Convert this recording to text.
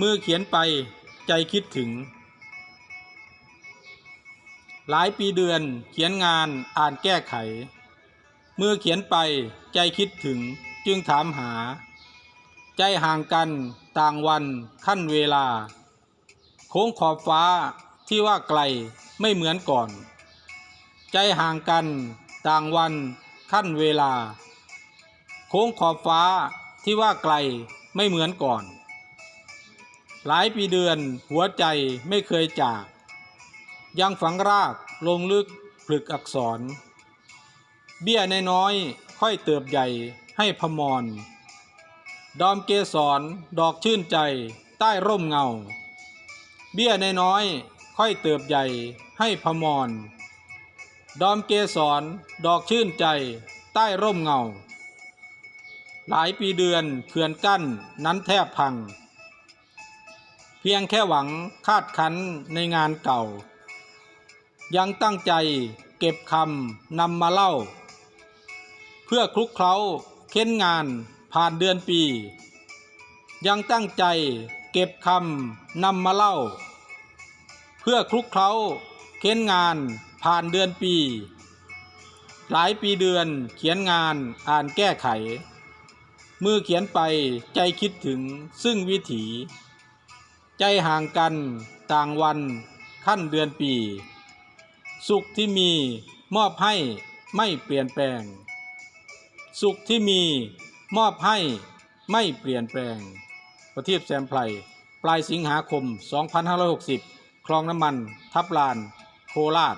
มือเขียนไปใจคิดถึง หลายปีเดือนเขียนงานอ่านแก้ไข มือเขียนไปใจคิดถึงจึงถามหา ใจห่างกันต่างวันขั้นเวลา โค้งขอบฟ้าที่ว่าไกลไม่เหมือนก่อน ใจห่างกันต่างวันขั้นเวลา โค้งขอบฟ้าที่ว่าไกลไม่เหมือนก่อน หลายปีเดือนหัวใจไม่เคยจาก ยังฝังรากลงลึกผลึกอักษร เบี้ยในน้อยค่อยเติบใหญ่ให้พมร ดอมเกสรดอกชื่นใจใต้ร่มเงา เบี้ยในน้อยค่อยเติบใหญ่ให้พมร ดอมเกสรดอกชื่นใจใต้ร่มเงา หลายปีเดือนเขื่อนกั้นนั้นแทบพัง พียงแค่หวังคาดคันในงานเก่า ยังตั้งใจเก็บคำนำมาเล่า เพื่อคลุกเคล้าเค้นงานผ่านเดือนปี ยังตั้งใจเก็บคำนำมาเล่า เพื่อคลุกเคล้าเค้นงานผ่านเดือนปี หลายปีเดือนเขียนงานอ่านแก้ไข มือเขียนไปใจคิดถึงซึ่งวิถี ใจห่างกันต่างวันขั้นเดือนปี สุขที่มีมอบให้ไม่เปลี่ยนแปลง สุขที่มีมอบให้ไม่เปลี่ยนแปลง ประทีปแซมไพรปลายสิงหาคม 2560 คลองน้ำมัน ทับลาน โคราช